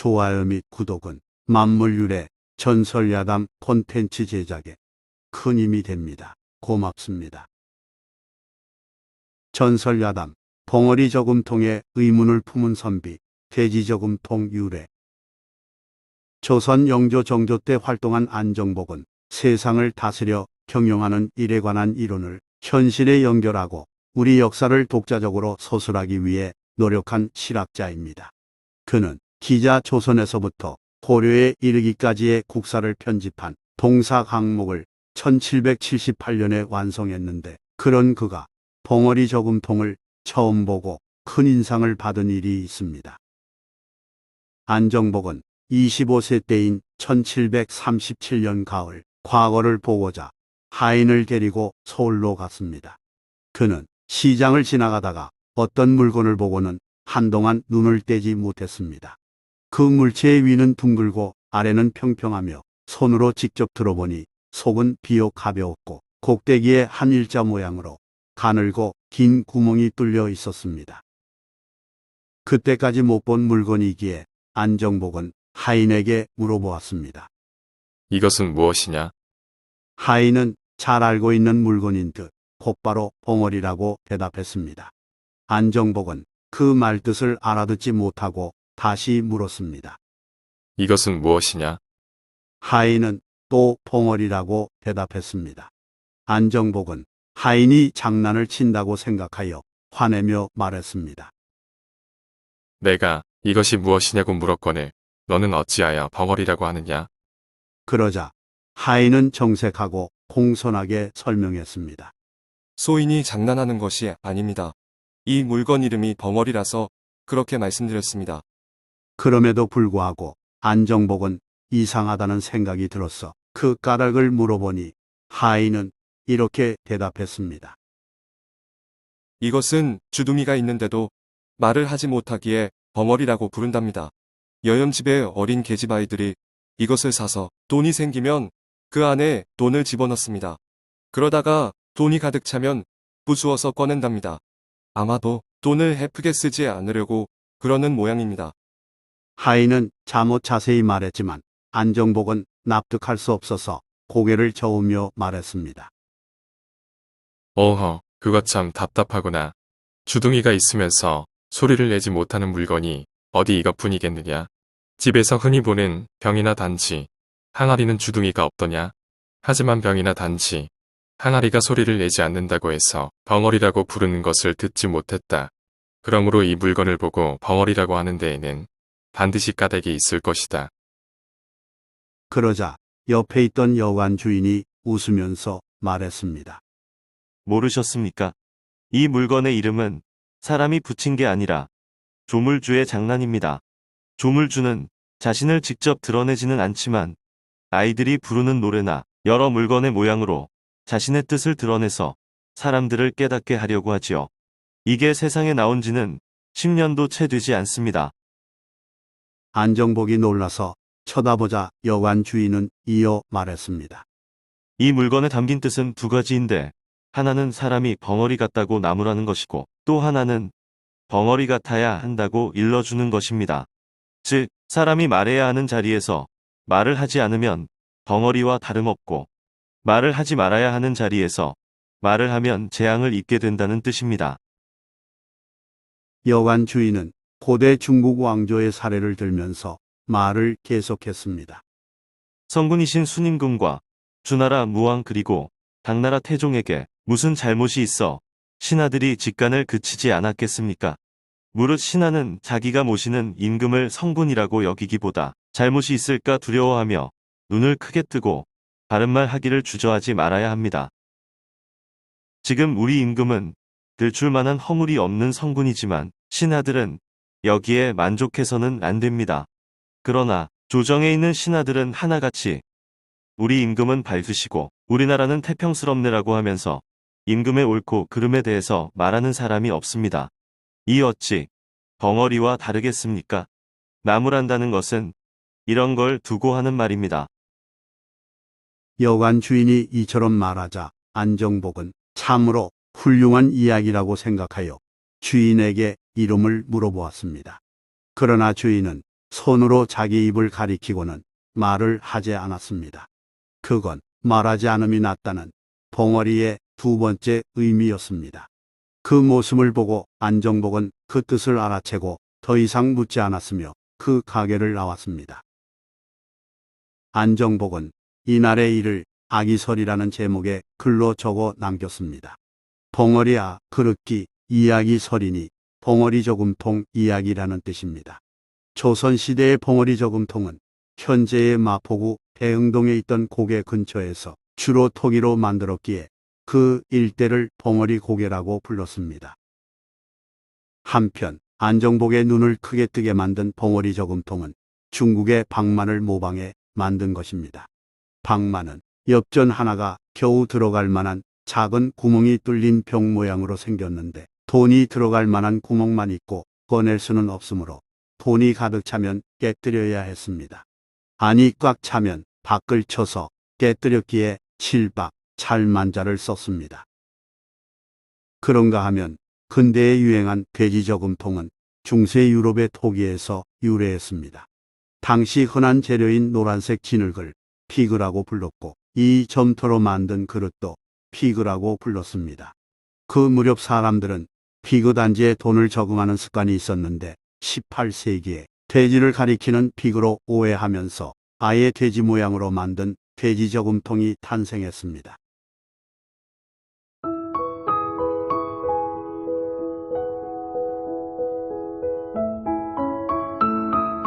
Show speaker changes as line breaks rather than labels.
좋아요 및 구독은 만물 유래 전설 야담 콘텐츠 제작에 큰 힘이 됩니다. 고맙습니다. 전설 야담 벙어리 저금통에 의문을 품은 선비 돼지 저금통 유래 조선 영조 정조 때 활동한 안정복은 세상을 다스려 경영하는 일에 관한 이론을 현실에 연결하고 우리 역사를 독자적으로 서술하기 위해 노력한 실학자입니다. 그는 기자 조선에서부터 고려에 이르기까지의 국사를 편집한 동사 항목을 1778년에 완성했는데 그런 그가 벙어리 저금통을 처음 보고 큰 인상을 받은 일이 있습니다. 안정복은 25세 때인 1737년 가을 과거를 보고자 하인을 데리고 서울로 갔습니다. 그는 시장을 지나가다가 어떤 물건을 보고는 한동안 눈을 떼지 못했습니다. 그 물체의 위는 둥글고 아래는 평평하며 손으로 직접 들어보니 속은 비옥 가벼웠고 꼭대기에 한 일자 모양으로 가늘고 긴 구멍이 뚫려 있었습니다. 그때까지 못 본 물건이기에 안정복은 하인에게 물어보았습니다.
이것은 무엇이냐?
하인은 잘 알고 있는 물건인 듯 곧바로 벙어리라고 대답했습니다. 안정복은 그 말뜻을 알아듣지 못하고 다시 물었습니다.
이것은 무엇이냐?
하인은 또 벙어리라고 대답했습니다. 안정복은 하인이 장난을 친다고 생각하여 화내며 말했습니다.
내가 이것이 무엇이냐고 물었거늘 너는 어찌하여 벙어리라고 하느냐?
그러자 하인은 정색하고 공손하게 설명했습니다.
소인이 장난하는 것이 아닙니다. 이 물건 이름이 벙어리라서 그렇게 말씀드렸습니다.
그럼에도 불구하고 안정복은 이상하다는 생각이 들었어 그 까닭을 물어보니 하인은 이렇게 대답했습니다.
이것은 주둥이가 있는데도 말을 하지 못하기에 벙어리라고 부른답니다. 여염집의 어린 계집아이들이 이것을 사서 돈이 생기면 그 안에 돈을 집어넣습니다. 그러다가 돈이 가득 차면 부수어서 꺼낸답니다. 아마도 돈을 헤프게 쓰지 않으려고 그러는 모양입니다.
하인은 잠옷 자세히 말했지만 안정복은 납득할 수 없어서 고개를 저으며 말했습니다.
어허, 그것 참 답답하구나. 주둥이가 있으면서 소리를 내지 못하는 물건이 어디 이것뿐이겠느냐? 집에서 흔히 보는 병이나 단지, 항아리는 주둥이가 없더냐? 하지만 병이나 단지, 항아리가 소리를 내지 않는다고 해서 벙어리라고 부르는 것을 듣지 못했다. 그러므로 이 물건을 보고 벙어리라고 하는 데에는 반드시 까닭이 있을 것이다.
그러자 옆에 있던 여관 주인이 웃으면서 말했습니다.
모르셨습니까? 이 물건의 이름은 사람이 붙인 게 아니라 조물주의 장난입니다. 조물주는 자신을 직접 드러내지는 않지만 아이들이 부르는 노래나 여러 물건의 모양으로 자신의 뜻을 드러내서 사람들을 깨닫게 하려고 하지요. 이게 세상에 나온 지는 10년도 채 되지 않습니다.
안정복이 놀라서 쳐다보자 여관 주인은 이어 말했습니다.
이 물건에 담긴 뜻은 두 가지인데 하나는 사람이 벙어리 같다고 나무라는 것이고 또 하나는 벙어리 같아야 한다고 일러주는 것입니다. 즉 사람이 말해야 하는 자리에서 말을 하지 않으면 벙어리와 다름없고 말을 하지 말아야 하는 자리에서 말을 하면 재앙을 입게 된다는 뜻입니다.
여관 주인은 고대 중국 왕조의 사례를 들면서 말을 계속했습니다.
성군이신 순임금과 주나라 무왕 그리고 당나라 태종에게 무슨 잘못이 있어 신하들이 직간을 그치지 않았겠습니까? 무릇 신하는 자기가 모시는 임금을 성군이라고 여기기보다 잘못이 있을까 두려워하며 눈을 크게 뜨고 바른말 하기를 주저하지 말아야 합니다. 지금 우리 임금은 들출 만한 허물이 없는 성군이지만 신하들은 여기에 만족해서는 안 됩니다. 그러나 조정에 있는 신하들은 하나같이 우리 임금은 밝으시고 우리나라는 태평스럽네라고 하면서 임금의 옳고 그름에 대해서 말하는 사람이 없습니다. 이 어찌 벙어리와 다르겠습니까? 나무란다는 것은 이런 걸 두고 하는 말입니다.
여관 주인이 이처럼 말하자 안정복은 참으로 훌륭한 이야기라고 생각하여 주인에게 이름을 물어보았습니다. 그러나 주인은 손으로 자기 입을 가리키고는 말을 하지 않았습니다. 그건 말하지 않음이 낫다는 봉어리의 두 번째 의미였습니다. 그 모습을 보고 안정복은 그 뜻을 알아채고 더 이상 묻지 않았으며 그 가게를 나왔습니다. 안정복은 이날의 일을 아기설이라는 제목의 글로 적어 남겼습니다. 봉어리아 그릇기 이야기설이니 봉어리 저금통 이야기라는 뜻입니다. 조선시대의 봉어리 저금통은 현재의 마포구 대흥동에 있던 고개 근처에서 주로 토기로 만들었기에 그 일대를 봉어리 고개라고 불렀습니다. 한편 안정복의 눈을 크게 뜨게 만든 봉어리 저금통은 중국의 방만을 모방해 만든 것입니다. 방만은 엽전 하나가 겨우 들어갈 만한 작은 구멍이 뚫린 병 모양으로 생겼는데 돈이 들어갈 만한 구멍만 있고 꺼낼 수는 없으므로 돈이 가득 차면 깨뜨려야 했습니다. 안이 꽉 차면 밖을 쳐서 깨뜨렸기에 칠박, 찰만자를 썼습니다. 그런가 하면 근대에 유행한 돼지 저금통은 중세 유럽의 토기에서 유래했습니다. 당시 흔한 재료인 노란색 진흙을 피그라고 불렀고 이 점토로 만든 그릇도 피그라고 불렀습니다. 그 무렵 사람들은 피그 단지에 돈을 저금하는 습관이 있었는데 18세기에 돼지를 가리키는 피그로 오해하면서 아예 돼지 모양으로 만든 돼지 저금통이 탄생했습니다.